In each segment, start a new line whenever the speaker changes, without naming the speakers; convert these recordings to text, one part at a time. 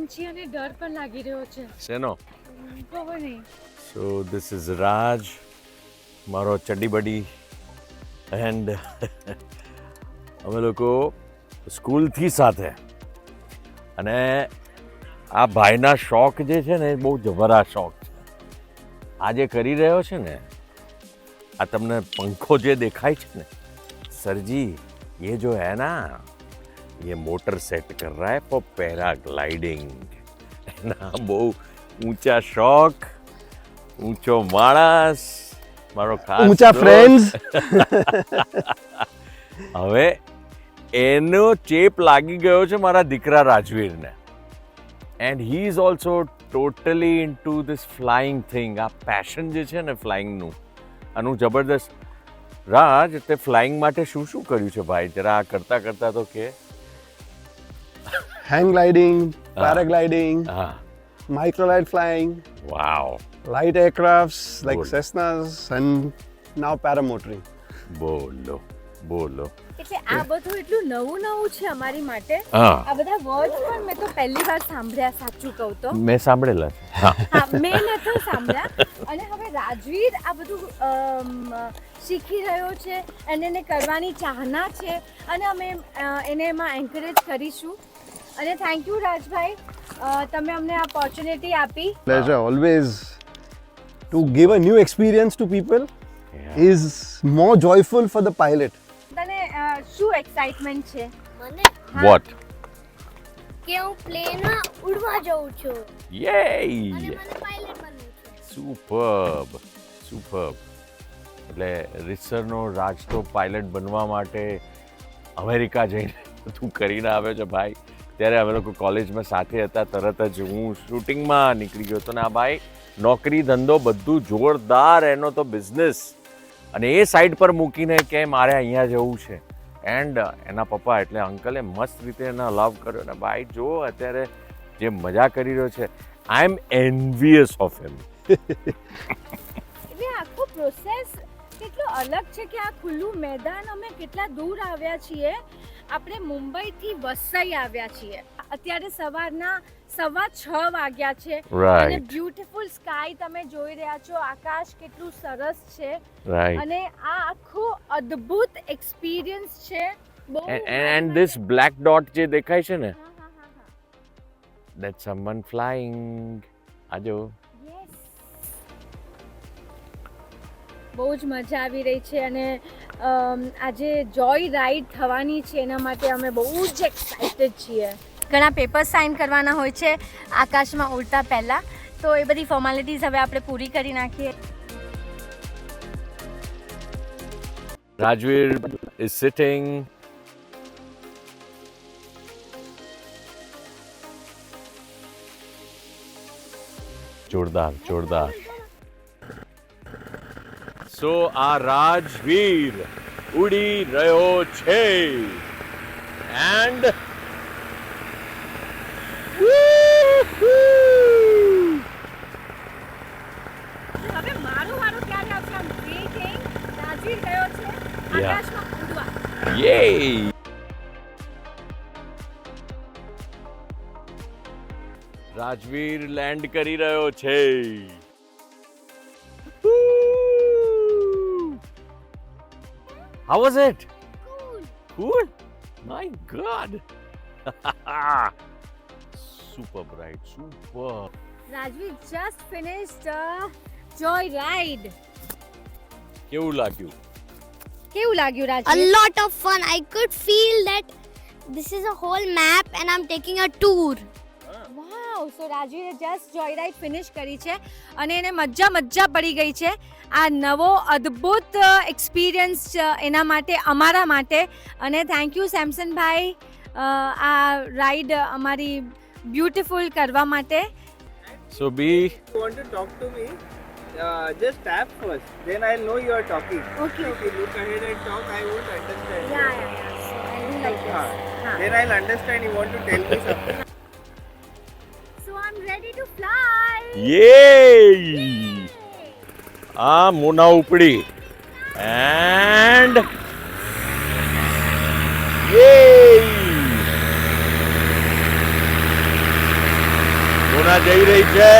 Moment છે અને ડર પણ લાગી રહ્યો છે.
શેનો?
ખબર નહીં.
સો ધીસ ઇઝ રાજ મારો ચડ્ડીબડી એન્ડ અમે લોકો સ્કૂલથી સાથે. અને આ ભાઈના શોખ જે છે ને એ બહુ જબરા શોખ છે. આ જે કરી રહ્યો છે ને આ તમને પંખો જે દેખાય છે ને સરજી એ જો હે ના ये मोटर सेट कर रहा है फॉर पैराग्लाइडिंग એના બહુ ઊંચા શોખ ઊંચો માણસ મારો ખાસ
ઊંચા
દોસ્ત.
ફ્રેન્ડ્સ
હવે એનો ચેપ લાગી ગયો છે મારા દીકરા રાજવીરને and he is also totally into this flying thing આ પેશન જે છે ને ફ્લાઇંગનું આનું જબરદસ્ત રાજ તે ફ્લાઇંગ માટે શું શું કર્યું છે ભાઈ જરા આ કરતા કરતા તો કે
હેંગ ગ્લાઇડિંગ પેરાગ્લાઇડિંગ
હા
microlight flying,
wow
light aircrafts like
Cool.
Cessnas, and now paramotoring.
બોલો બોલો.
એટલે આ બધું એટલું નવું નવું છે અમારી માટે. આ બધા વર્ડ પણ મેં તો પહેલી વાર સાંભળ્યા સાચું કહું તો.
મેં સાંભળેલા છે. હા.
મેં નથી સાંભળ્યા. અને હવે રાજવીર આ બધું શીખી રહ્યો છે અને એને કરવાની ચાહના છે. અને અમે એને એમાં એન્કરેજ કરીશું. અને થેન્ક યુ રાજભાઈ. તમે અમને આ ઓપોર્ચ્યુનિટી આપી.
Pleasure always to give a new experience to people is more joyful for the pilot
તને શું એક્સાઇટમેન્ટ છે?
મને?
વોટ
કે હું પ્લેનમાં ઉડવા જઉં છું. અને
યે
મને પાયલટ બનવું છે.
સુપર્બ સુપર્બ એટલે રીતસરનો રાજ તો પાયલટ બનવા માટે અમેરિકા જઈને બધું કરીને આવ્યો છે ભાઈ. ત્યારે અમે લોકો કોલેજમાં સાથે હતા તરત જ હું શૂટિંગમાં નીકળી ગયો હતો ને આ ભાઈ નોકરી ધંધો બધું જોરદાર એનો તો બિઝનેસ અને એ સાઈડ પર મૂકીને કે મારે અહીંયા જવું છે. એન્ડ એના પપ્પા એટલે અંકલે મસ્ત રીતે એના અલાવ કર્યો ને ભાઈ જો અત્યારે જે મજા કરી રહ્યો છે આઈ એમ એન્વિયસ ઓફ હિમ
એટલે આખો પ્રોસેસ કેટલો અલગ છે કે આ ખુલ્લું મેદાન? અમે કેટલા દૂર આવ્યા છીએ? આપણે મુંબઈથી વસઈ આવ્યા છીએ. અત્યારે સવારના સવા છ વાગ્યા છે. અને બ્યુટીફુલ સ્કાય તમે જોઈ રહ્યા છો. આકાશ કેટલું સરસ છે. અને આ આખો અદ્ભુત એક્સપિરિયન્સ છે.
એન્ડ ધીસ બ્લેક ડોટ જે દેખાય છે ને. દેટ સમવન ફ્લાઇંગ આજો
બહુ જ મજા આવી રહી છે અને આજે જોય રાઈડ થવાની છે એના માટે અમે બહુ જ એક્સાઇટેડ છીએ. ઘણા પેપર સાઇન કરવાના હોય છે આકાશમાં ઉડતા પહેલાં. તો એ બધી ફોર્માલિટીઝ હવે આપણે પૂરી કરી નાખીએ.
રાજવીર ઇઝ સિટિંગ જોરદાર જોરદાર. સો આ રાજવીર ઉડી રહ્યો છે એન્ડ
હવે મારું વારું ક્યારે આવશે આમ વેઇટિંગ રાજવીર ગયો છે આકાશમાં ઉડવા
યે રાજવીર લેન્ડ કરી રહ્યો છે How was it? Cool. My God. super bright. Super.
Rajveer just finished joy ride
કેવું લાગ્યું
કેવું લાગ્યું
a
Rajveer
lot of fun i could feel that this is a whole map and i'm taking a tour
Wow so રાજવીરે just joy ride finish કરી છે અને એને મજા મજા પડી ગઈ છે આ નવો અદ્ભુત એક્સપિરિયન્સ એના માટે અમારા માટે અને થેન્ક યુ સેમસનભાઈ આ રાઈડ અમારી બ્યુટીફુલ કરવા માટે
so be to talk to me, uh, just tap first. Then I'll know you are talking.
Okay,
If you look ahead and talk, I won't understand.
Yeah yeah yeah so I do like
Huh.
હા
Then I'll understand you want to tell me something.
યે આ મોના ઉપડી. And યે મોના જઈ રહી છે.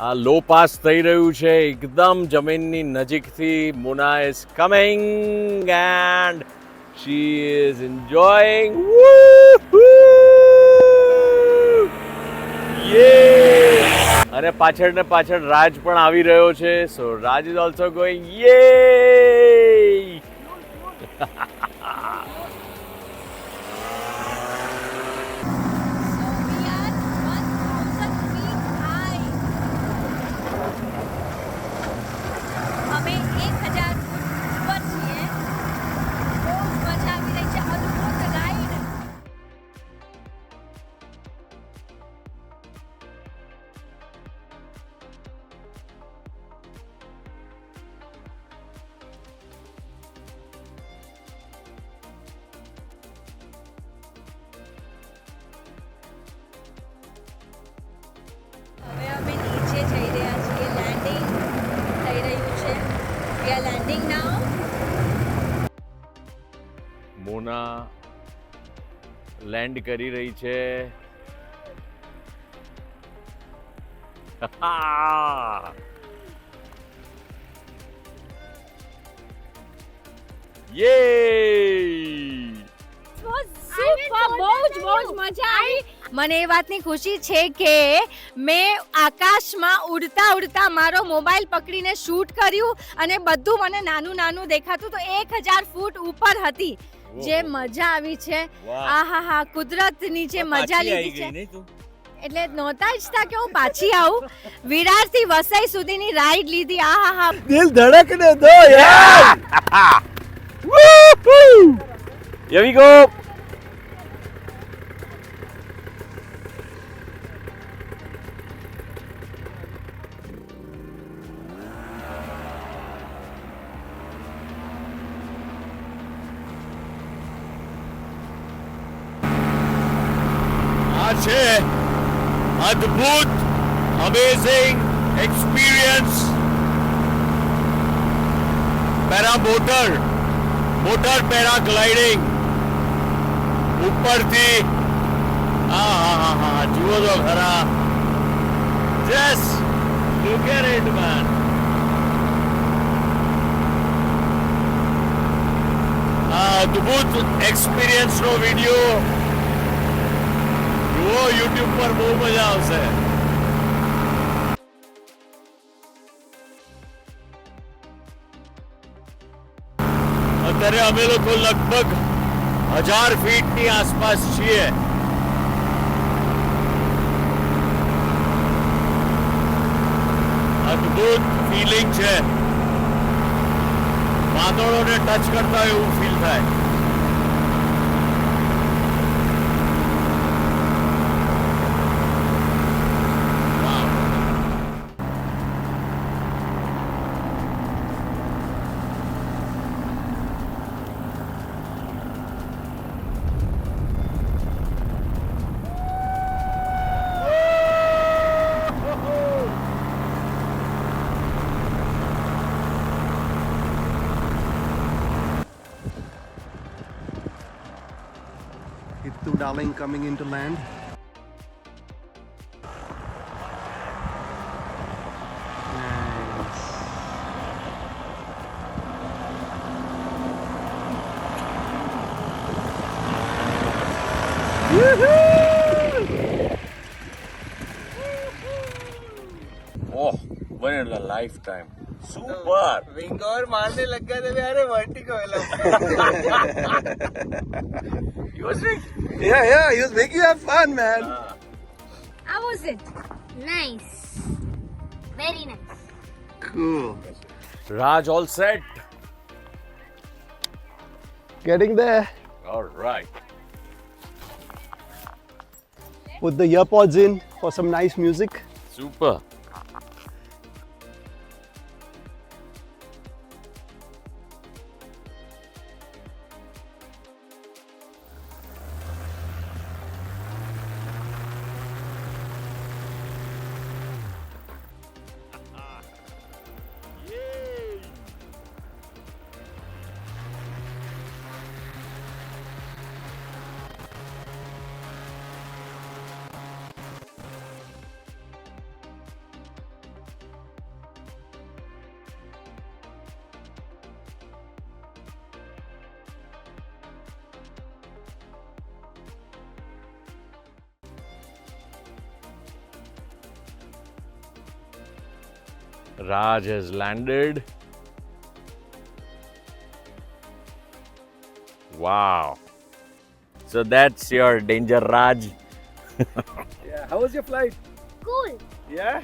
આ low pass થઈ રહ્યું છે. એકદમ જમીનની નજીકથી Mona is coming and she is enjoying yeah અને પાછળ ને પાછળ રાજ પણ આવી રહ્યો છે.
So Raj is also going
yeah land કરી રહી છે.
મને એ વાતની ખુશી છે કે મેં આકાશમાં ઉડતા ઉડતા મારો મોબાઈલ પકડીને શૂટ કર્યું અને બધું મને નાનું નાનું દેખાતું તો એક હજાર ફૂટ ઉપર હતી. જે મજા આવી છે.
આ
હા હા કુદરતની જે મજા લીધી છે. એટલે નહોતા ઈચ્છતા કે હું પાછી આવું? વિરારથી વસઈ સુધીની રાઈડ લીધી. આહા હા.
દિલ ધડકને દો યાર.
Here we go. Amazing experience paramotor motor paragliding ઉપરથી આ હા હા હા જુઓ તો ખરા just look at it man આ અદ્ભુત એક્સપિરિયન્સનો વીડિયો જુઓ યુટ્યુબ પર બહુ મજા આવશે અત્યારે અમે લોકો લગભગ હજાર ફીટની આસપાસ છીએ. અદ્ભુત ફિલિંગ છે. વાદળોને ટચ કરતા એવું ફીલ થાય.
Hittu darling coming into land. Nice.
Oh, one in a lifetime. Super.
Wing और मारने लग गए थे भी, अरे vertigo
You was like,
Yeah, yeah, he was making you have fun, man. Uh.
How was it?
Nice. Very nice.
Cool.
Raj all set.
Getting there.
All right.
Put the earpods in for some nice music.
Super. Raj has landed. Wow. So that's your danger, Raj.
Yeah. How was your flight?
Cool.
Yeah.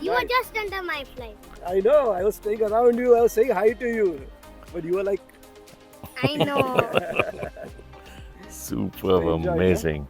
You
Right.
were just under my flight.
I know. I was staying around you. I was saying hi to you, but you were like,
I know.
Superb,
Enjoy, yeah?
amazing.